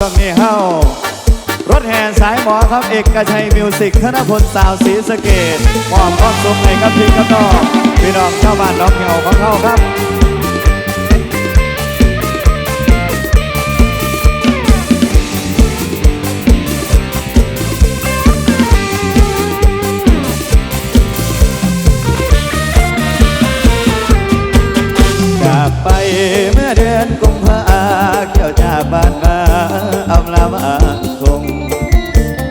ช่วงนี้เฮารถแห่สายหมอครับเอกชัยมิวสิกธนพลสาวศรีสะเกดมอบความสุขให้กับพี่กับน้องพี่น้องชาวบ้านน้องเหี่ยวของเขาครับจากไปเมื่อเดือนก เกี่ยวจากบ้านมาอำลามาคง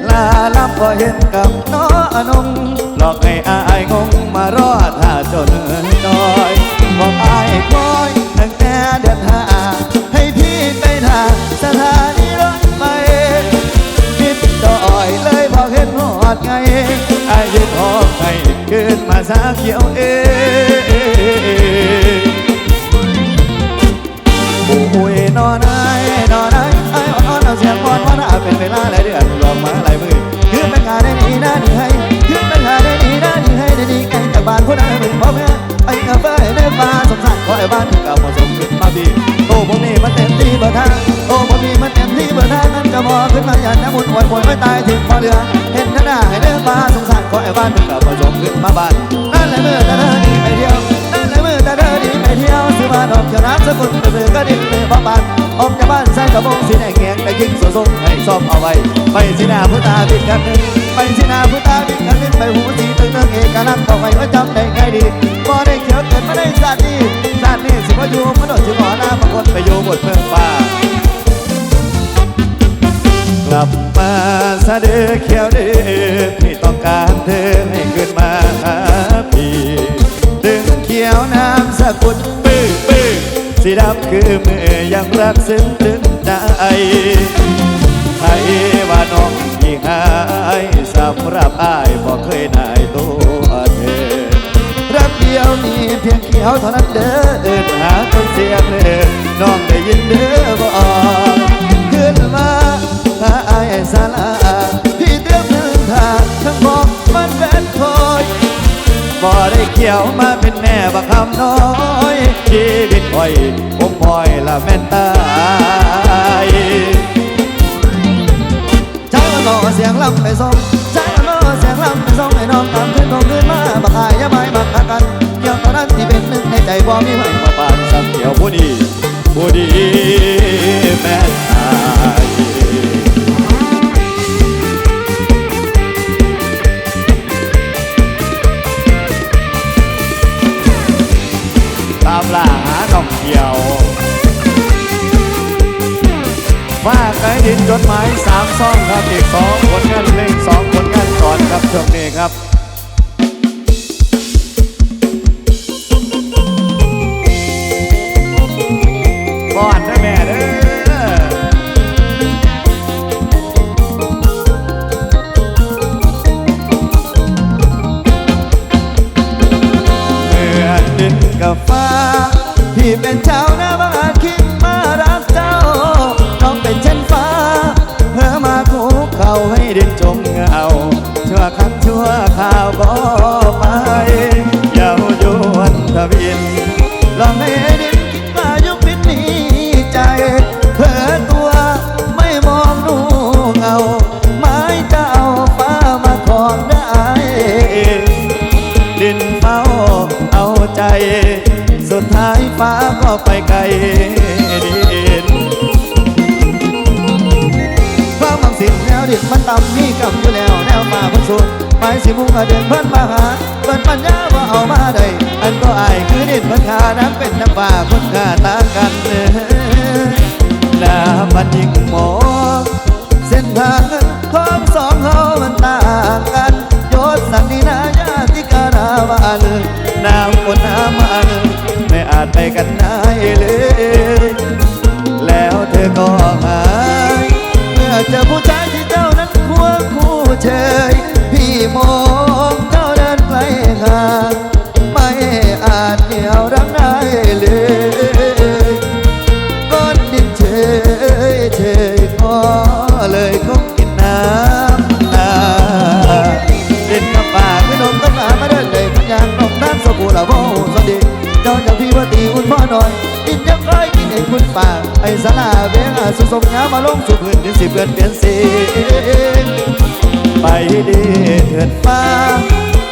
ลาลับก็เห็นกับน้ออนงหลอกให้อายงงมารอท่าจนจอยบอกอายคอยตั้งแต่เดือนหาให้พี่ไปท่าสถานีรถไฟคิดดอยเลยบอกเห็นหอดไงอายยึดหอกให้ขึ้นมาสาเขียวเอง เป็นเวลาหลายเดือนลองมาหลายมือคือเป็นงานได้ดีนะดีให้คือเป็นงานได้ดีนะดีให้ได้ดีไกลจากบ้านผู้ใดเป็นพ่อแม่ไอ้กาแฟในฟ้าสงสารขอไอ้บ้านกับเหมาะสมขึ้นมาพี่โอ้ผมนี่มันเต็มที่เบอร์ทางโอ้ผมนี่มันเต็มที่เบอร์ทางนั่นจะมองขึ้นมาอย่างน้ำมุนหวนหวนไม่ตายถึงพอเรือเห็นหน้าให้เดินฟ้าสงสารขอไอ้บ้านกับเหมาะสมขึ้นมาบ้านนั่นแหละเมื่อแต่เธอดีไปเที่ยวนั่นแหละเมื่อแต่เธอดีไปเที่ยวซื้อมาดอกเขียวน้ำสกุลแต่เธอก็ดิ้นเลยบ้าบาน ออกจากบ้านใส่กระโปงสีแดงแงงแต่ยิงสวทรงให้ซ่อมเอาไว้ไปสีหน้าผู้ตาบิดกันหนึ่งไปสีหน้าผู้ตาบิดกันหนึ่งไปหูสีตึงเรื่องเอกลักษณ์เอาไว้ว่าจำได้ไงดีพอได้เขียวเกิดมาได้ชาตินี้ชาตินี้สิว่อยู่มนุษย์สิหอหน้าบางคนไปอยู่บนเมืองป่ากลับมาซะเด้อเขียวเด้อพี่ต้องการเธอให้ขึ้นมาหาพี่ดึงเขียวน้ำสกุล สีดำคือเมือยังรักซึ้งถึงใจไทยว่าน้องยิ่งหายสำหรับอายบอกเคยได้ตัวเธอรักเดียวมีเพียงเขียวเท่านั้นเด้อเอินหาคนเสียงเลยน้องได้ยินเด้อบ่ขึ้นมาหาอายสาลา บ่ได้เกี่ยวมาเป็นแม่บักคำน้อยชีวิตคอยผมคอยละแม่นตายใช้มันรอเสียงลำไปส่งใช้มันรอเสียงลำไปส่งให้น้องตามขึ้นตรงขึ้นมาบักอายอย่าไม่บักหักกันเกี่ยวตอนนั้นที่เป็นหนึ่งในใจบ่มีไว้มาปานสักเกี่ยวผู้ดีผู้ดีแม่นอาย ลาหาน้องเกี่ยวฝากไกดินจดหมายสามซองครับอีกสองผลงานเพลงสองผลงานก่อนครับช่วงนี้ครับ สุดท้ายฟ้าก็ไปไกลดินความบางสิ่งแนวดินมันต่ำมีกำอยู่แล้วแนวมาพ้นสุดไปสิมุ่งเดินเพิ่นมาหาเพิ่นปัญญาว่าเอามาได้อันก็อายคือดินเพิ่นขาน้ำเป็นน้ำฟ้าคนขาต่างกันเด้อน้ำมันยิ่งหมอเส้นทางของสองเฮามันต่างกันโยศสันนินาญาติการาวานน้ำคนน้ำมันาจไปกันได้เลย แล้วเธอก็หายเมื่อเจอผู้ชายที่เจ้านั้นควงคู่เชยพี่มองเจ้าเดินไกลห่างไม่อาจเหนี่ยวรั้งได้เลย สุสมงามมาลงสู่พื้นดินสิเปลี่ยนเปลี่ยนสีไปดีเถิดฟ้า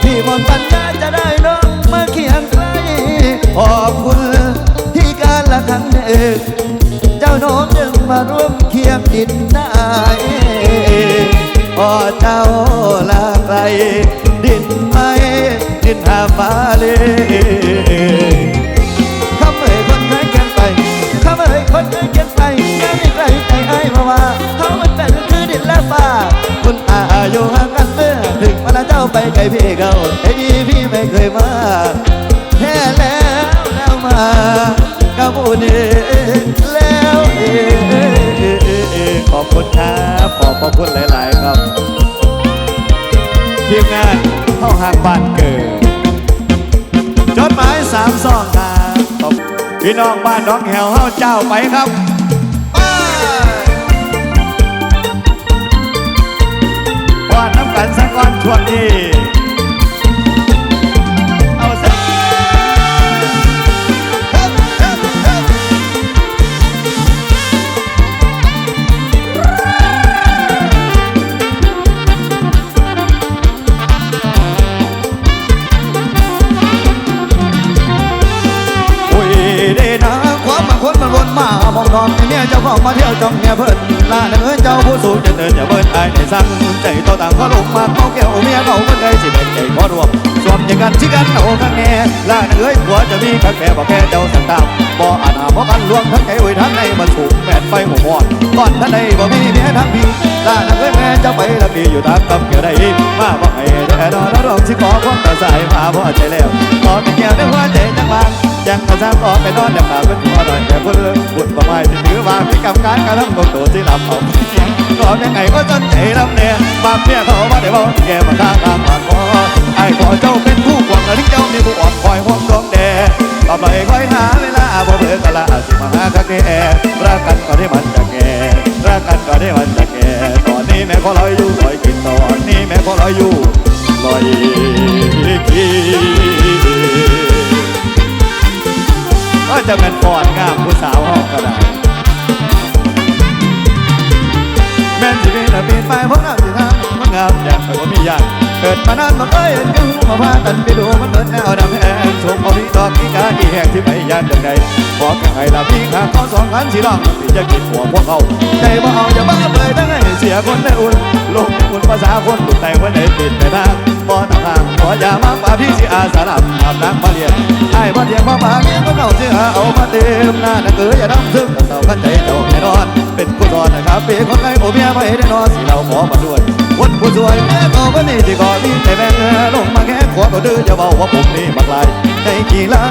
พี่หมดปัญญาจะได้น้องมาเคียงใกล้ขอบคุณที่การละครั้งหนึ่งเจ้าน้มยังมาร่วมเคียงดินได้พอเจ้าลาไกลดินไม่ดินหาฟ้าเลย อบพระคุณหลาย ๆ ครับทีมงานเข้าหางบ้านเกิดจดหมายสามซองครับขอบพี่น้องบ้านน้องแหวเฮาเจ้าไปครับไปวาน้ำกันสักวันช่วงนี้ามองนอนเนี่ยเจ้าของมาเที่ยวจ้องเนี่ยเพิ่นลาเนื้อเจ้าผู้สูงจะเดินอย่าเบิ้นไอ้ในสั่งใจต่อต่างเขาลงมาเขาแก้วเมียเขาเมื่อใดสิเป็นใจขอรวมสวมอย่างกันชิกันเอาข้างแน่ลาเนื้อหัวจะมีข้าแก่บอกแค่เจ้าสั่งตามบ่อาณาเพราะกันลวงทั้งใจไว้ทั้งในมันสูงแม่นไฟหมู่มอดก่อนท่านใดบ่มีเมียทั้งพี่ลาเนื้อแม่เจ้าไปละปีอยู่ตามกำเกี่ยวได้มาบอกไอ้แต่นอนแล้วรองสิขอความตาสายมาพอใจแล้วขอเป็นแก้วในหัวใจจังบาง ยังกระซ้ำออกไปนอนเดี๋ยวขาเป็นหัวหน่อยแต่คนเลิกบุญประมาณที่ถือมาพิกรรมการการทำตัวตัวที่ลำเอาก็ยังไงก็จนใจลำเนี่ยบางเนี่ยเขาว่าได้บอกแกมาข้างทางผ่านคอไอ้ขอเจ้าเป็นผู้หวังและที่เจ้ามีผู้อ่อนคอยห่วงดวงแดต่อไปคอยหาเวลาบ่เบื่อกะละสิมาหาคักแก่รักกันก็ได้มันจะแก่รักกันก็ได้มันจะแก่ตอนนี้แม่ขอลอยอยู่ลอยกินตอนนี้แม่ขอลอยอยู่ลอยกิน จะเป็นก่อนงามผู้สาวห้องก็ได้แม่นสิเป็นปีนไปเพราะน้ำสิทางมันงามอยากไปว่ามีอยากเกิดมานานมาเคยเห็นกันมาพากันไปดูมันเหมือนแนวดำแหงชมเอาพี่ดอกพี่กาอีแหงที่ไปยานจังใดขอแค่ไงล่ะพี่ข้าขอสองขันสีร่องพี่จะกินหัวพวกเขาใจบ่เอาอย่าบ้าเลยทั้งให้เสียคนได้อุ่นลงอุ่นภาษาคนตุ่แต่วันไหนติดไปทางบ่ต่างทางขออย่ามาป่าพี่สิอาสาลับอาบน้ำมาเรียน บ่เทียงบ่ปากเมียก็เก่าเสียเอามาเต็มหน้านักเอ๋ยอย่าดำซึมเต่ากันใจเจ้าแน่นอน เป็นผู้สอนนะครับเปีคนไงโอเมียไม่ได้นอนสิเราขอมาด้วยคนผู้สวยแม่ก็วันนี้ที่ก่อนนี้แต่แม่งลงมาแค่ขวก็ดื้อจะเบาว่าผมนี่บักลายในกี่ละ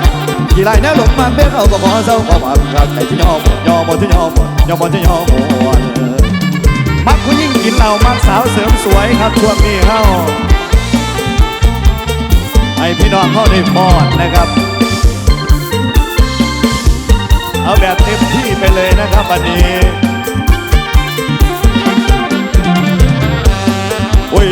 กี่ลายนะลงมาเบี้ยเขาก็ขอเศร้าขอมาครับใจที่ยอมยอมบ่ที่ยอมยอมบ่ที่ยอมมักผู้ยิ่งกินเหล้ามักสาวเสริมสวยครับช่วงนี้เฮา ให้พี่น้องเข้าได้พอดนะครับ เอาแบบเต็มที่ไปเลยนะครับวันนี้โอ้ย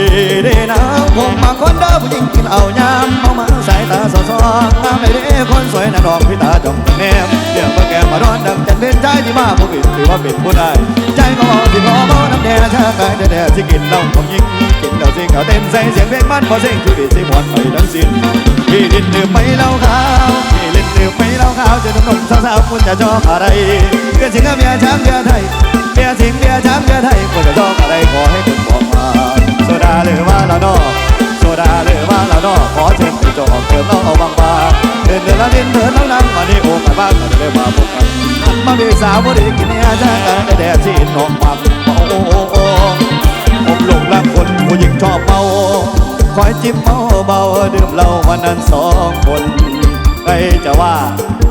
เด้นะผมมาคนเด้อผู้หญิงกินเอายามมองมาสายตาสอสองงามเลยเด้คนสวยน่ะดอกพี่ตาจอมแนมเดี๋ยวมาแกมานอนดังจันเป็นใจที่มาผู้ผิดถือว่าเป็นผู้ได้ ใจก็มองที่ขอมอน้ำแดงชากายแดดที่กินเหล้าของยิงกินเหล้าสิงเขาเต้นใส่เสียงเพลงมันพอเสียงคือดีสิหมดไปทั้งสิ้นพี่ลิ้นดื่มไปเหล้าขาวพี่ลิ้นดื่มไปเหล้าขาวจอหนุ่มสาวๆคุณจะชอบอะไรก็สิงกับเมียช้างเมียไทยเมียสิงเมียช้างเมียไทยคุณจะชอบอะไรขอให้คุณบอกมาโซดาหรือว่าลาโนโซดาหรือว่าลาโนขอเชิญไปจองเติมเราเอาบาง ดินเดินละดินเดินแล้วนั่งมานี่โอ้มาบ้านก็ได้มาพบกันมามีสาวบริกินเนี่ยจ้ากันแดดที่นองมาโอ้โอ้โอ้ผมหลงรักคนผู้หญิงชอบเมาคอยจิ้มเมาเบาดื่มเหล้าวันนั้นสองคนใครจะว่า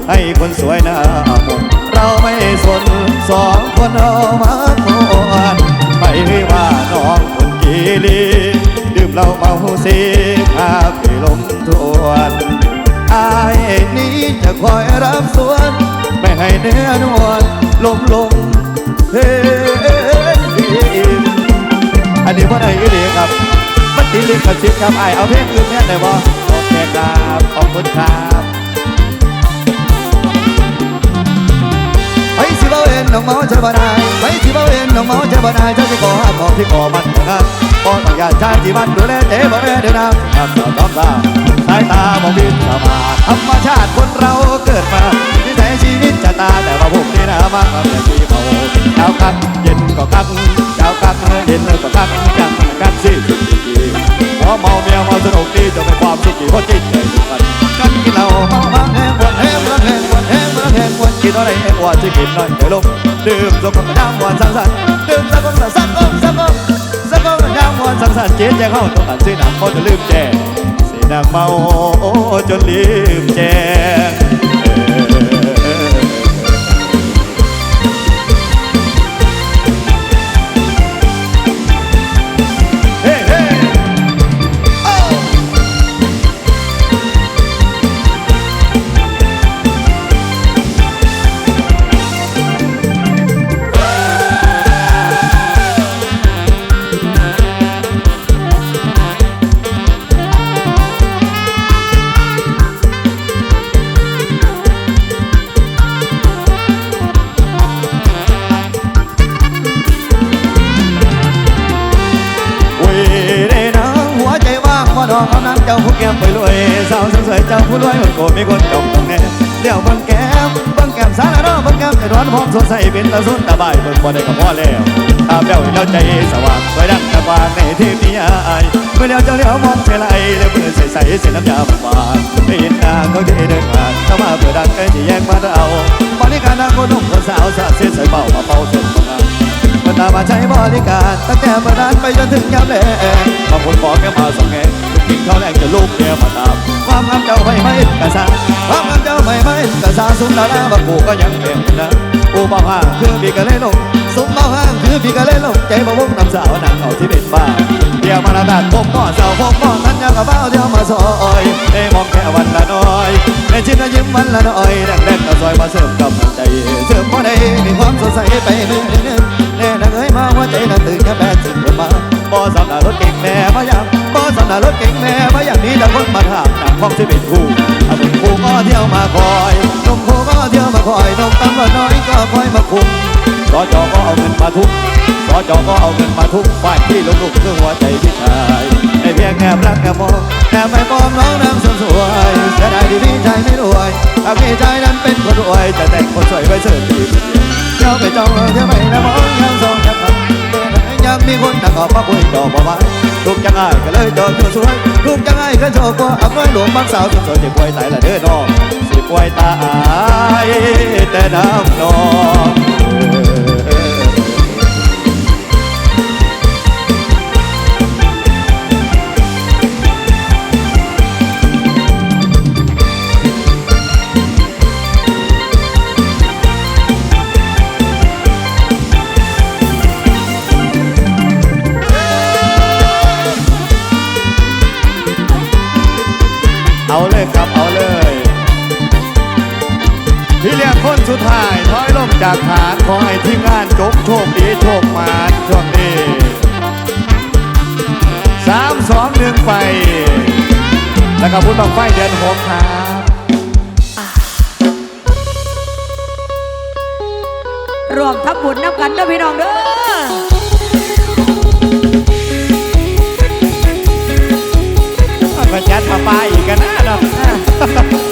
ให้คนสวยหน้าหมเราไม่สนสองคนเอามาคนไปว่าน้องคนกีรีดื่มเหล้าเมาสีข้าไปลมทวน อายนี้จะคอยรับสวน ไม่ให้เนื้อนวลลมลงเฮ้อันนี้ว่าไหนอีดีครับมันติลิขสิทธิ์ครับไอเอาเพลงอื่นเนี่ได้บ่โอเคครับขอบคุณครับไอ้สิบ่เห็นน้องเมาเจอบ่ได้ไปที่บ่เห็นน้องเมาเจอบ่ได้เจ้าสิขอหักของที่ขอมันงามบ่อต้องอย่ากชายที่บ้านดูแลเจ๊บ่แม่เดินน้ำน้ำสาวน้ำตาายตาบ่บินสมาธรรมชาติคนเราเกิดมานิสัยชีวิตชะตาแต่ว่าพวกนี้นะมากแบบที่เมาเช้ากักเย็นก็กักเช้ากักเย็นก็กักยังกันสิพอเมาเมียเมาสนุกดีจะเป็นความสุขที่พอจิตใจทุกวันกันกินเหล้าเมาบ้างแห้งวันแห้งวันแห้งวันแห้งวันแห้งวันกินอะไรแห้งวันจะกินหน่อยเดี๋ยวลงดื่มสมกับน้ำวันสังสรรค์ดื่มสักก้อนสักก้อนสักก้อนสักก้อนน้ำวันสังสรรค์เจ๊แจ้งเข้าต้องการซื้อน้ำเขาจะลืมแจ้งสี นางเมาจนลืมแจ้ง กมีคนจองตรงแน่เดี๋ยวบิ่งแก้มบิ่งแก้มสารน้อเบิ่งแก้มแต่ร้อนพร้อมสดใสเป็นตาสุนตาบายเบิ่งบ่ได้ก็พอแล้วตาแป้วเห็นแล้วใจสว่างสวยดังตะวางในเทพนิยายเมื่อเดียวเจ้าเลี้ยวมองเฉลยแล้วมือใสๆเส้นน้ำยาบางๆได้ยินนางเขาที่เดินผ่านเข้ามาเพื่อดังใกล้จะแย่งมาเอาบริการนางคนหนุ่มคนสาวสาเส้นใส่เบามาเป่าเส้นของงานมันตามมาใช้บริการตั้งแต่เมื่อนั้นไปจนถึงยามแลงบางคนบอกแค่มาสองแง กินข้าวแรงจะลูกเมียมาตามความงามเจ้าไม่ไม่กระซาความงามเจ้าไม่ไม่กระซาสุมดาราบางกูก็ยังเป็นนะอูเบาห้างคือพี่กะเลยลงสุมเบาห้างคือพี่กะเลยลงใจบ่วงน้ำสาวนางเอาที่เป็นบ้าเดี๋ยวมาละดานพบหม้อสาวพบหม้อนั้นยังกับเบ้าเดี๋ยวมาซอยได้มองแค่วันละน้อยได้ชิมละยิ้มวันละน้อยแดงแดงก็ซอยมาเสริมกำลังใจเสริมพอได้มีความสดใสไปมือนึงแน่นังเอ้ยมาหัวใจนังตื่นแค่แปดสิบมา บ่สำนักรถเก่งแม่มาอย่างบ่สำนักรถเก่งแม่มาอย่างนี้แต่คนมาถามหนังของที่เป็นคู่อาบุญคู่ก็เที่ยวมาคอยนมคู่ก็เที่ยวมาคอยนมตำก็น้อยก็คอยมาคุมสอจอก็เอาเงินมาทุกสอจอก็เอาเงินมาทุกฝ่ายที่ลงลุกเรื่องหัวใจพี่ชายไอ้เพียงแอบรักแอบมองแอบไม่ปลอมน้องนางสสวยเสียดายที่พี่ใจไม่รวยถ้าพี่ใจนั้นเป็นคนรวยจะแต่งคนสวยไว้เสิร์ฟที่เจ้าไปจองเที่ยวไปนะมองยังทรง ยังมีคนนักออกมาคุยต่อกบัวบานลูกจังไงก็เลยจอตัวสวยลูกจังไงก็โชว์กว่าอับน้อหลวงบางสาวสุดสวยจะป่วยตายละเด้อน้องสิป่วยตายแต่น้ำนอง สุดท้ายถอยลงจากฐานขอให้ทีมงานจบโชคดีโชคมานช่วงนี้สามสองหนึ่งไป แล้วก็พุทธบังไฟเดือนหกครับรวมทับบุญน้ำกันเด้อพี่น้องเด้อก็จัดมาปลาอีกกันนะเนาะ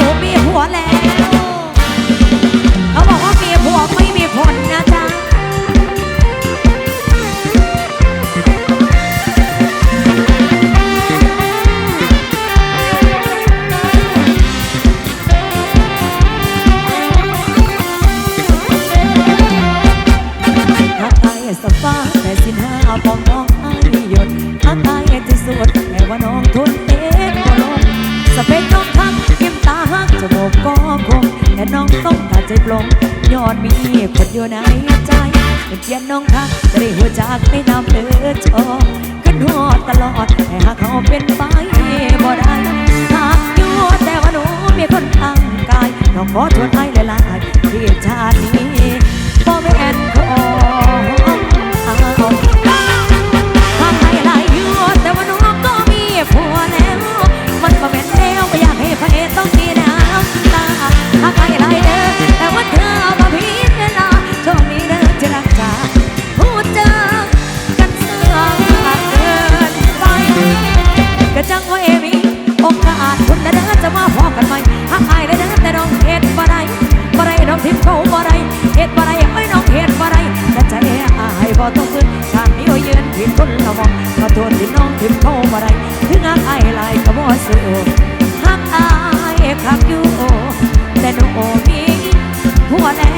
我必不嘞ากไม่นำเลือดชองขึ้นหอดตลอดแต่หากเขาเป็นไปบ่ได้หากอยู่แต่ว่าหนูมีคนทางกายน้องขอทวนไอ้หลายๆที่ชาตินี้พ่อไม่แอนขอ คนละมองมาโทษที่น้องทิมเข้าบ่ไรถึงหักอายหลายก็บ่สู้หักอายคักอยู่แต่น้โอมีหัวแล้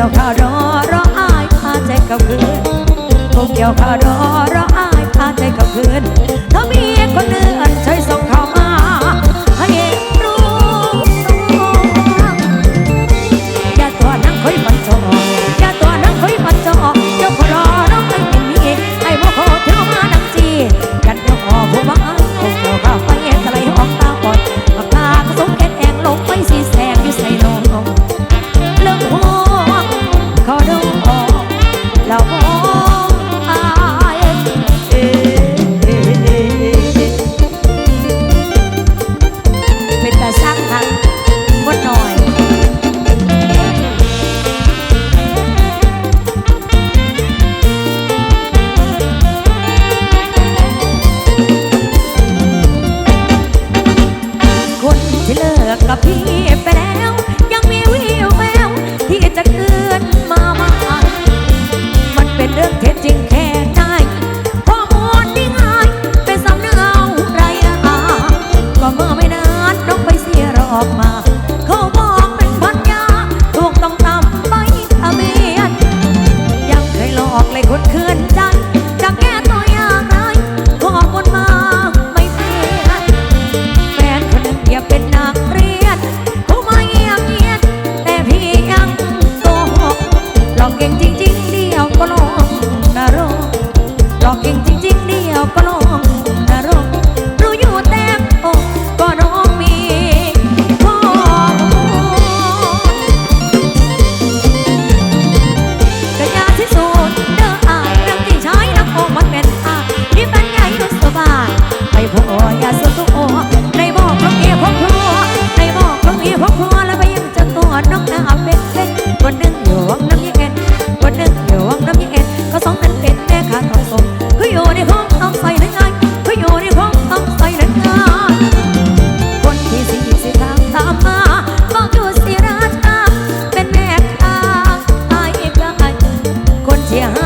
ียวข้ารอรออายพาใจกับคืนคงเกี่ยวข้ารอรออายพาใจกับคืน 家。